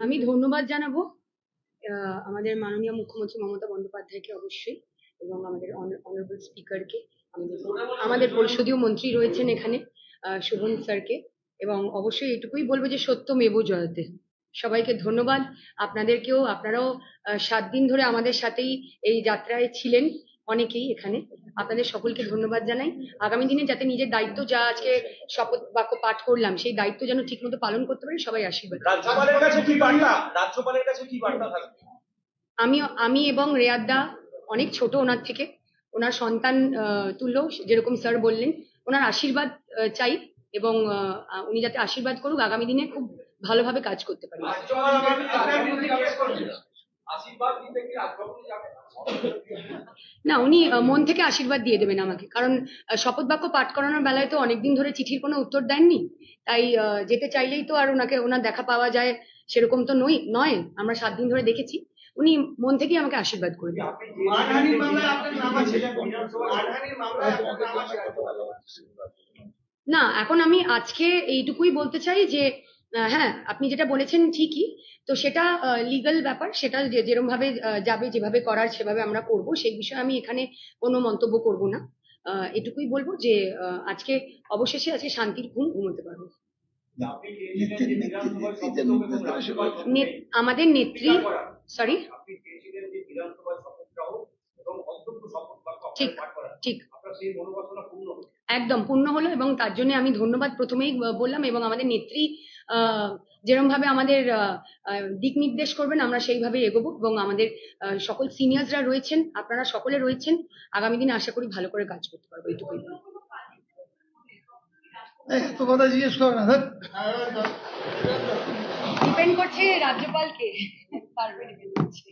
আমি ধন্যবাদ জানাব আমাদের মাননীয় মুখ্যমন্ত্রী মমতা বন্দ্যোপাধ্যায়কে অবশ্যই এবং আমাদের অনারেবল স্পিকারকে আমাদের আমাদের পরিষদীয় মন্ত্রী রয়েছেন এখানে শোভন স্যারকে এবং অবশ্যই এটুকুই বলব যে সত্য মেব জয়তে। সবাইকে ধন্যবাদ। আপনাদেরকেও, আপনারাও সাত দিন ধরে আমাদের সাথেই এই যাত্রায় ছিলেন অনেকেই এখানে। আপনাদের সকলকে ধন্যবাদ জানাই। আগামী দিনে যাতে নিজের দায়িত্ব যা আজকে শপথ বাক্য পাঠ করলাম সেই দায়িত্ব যেন ঠিকমতো পালন করতে পারি সবাই আশীর্বাদ। রাজ্যপালের কাছে কি বার্তা? রাজ্যপালের কাছে কি বার্তা থাকবে? আমি আমি এবং রেয়াদ্দা অনেক ছোট ওনার থেকে ওনার সন্তান তুল্য যেরকম স্যার বললেন ওনার আশীর্বাদ চাই এবং উনি যাতে আশীর্বাদ করুক আগামী দিনে খুব ভালোভাবে কাজ করতে পারি। আশীর্বাদ দিতে কি না উনি মন থেকে আশীর্বাদ দিয়ে দেবেন আমাকে। কারণ শপথ বাক্য পাঠ করানোর বেলায় তো অনেকদিন ধরে চিঠির কোনো উত্তর দেননি। তাই যেতে চাইলেই তো আর ওনাকে ওনার দেখা পাওয়া যায় সেরকম তো নই নয়। আমরা সাত দিন ধরে দেখেছি। উনি মন থেকেই আমাকে আশীর্বাদ করে না এখন আমি আজকে এইটুকুই বলতে চাই যে হ্যাঁ আপনি যেটা বলেছেন ঠিকই। তো সেটা লিগ্যাল ব্যাপার সেটা যে- যেরম ভাবে আহ, যাবে যেভাবে করার সেভাবে আমরা করব। সেই বিষয়ে আমি এখানে কোনো মন্তব্য করব না। আহ, এটুকুই বলব যে আহ, আজকে অবশেষে আজকে শান্তির ঘুম ঘুমোতে পারব। আমাদের নেত্রী সরি ঠিক ঠিক। একদম পূর্ণ হলো এবং তার জন্য আমি ধন্যবাদ প্রথমেই বললাম এবং আমাদের নেত্রী আহ, যেরম ভাবে আমাদের দিক নির্দেশ করবেন আমরা সেইভাবে এগোবো এবং আমাদের সকল সিনিয়র্সরা রয়েছেন আপনারা সকলে রয়েছেন আগামী দিনে আশা করি ভালো করে কাজ করতে পারব এইটুকুই। এত কথা জিজ্ঞেস করো না ডিপেন্ড করছে রাজ্যপালকে পারবে ডিপেন্ড করছে।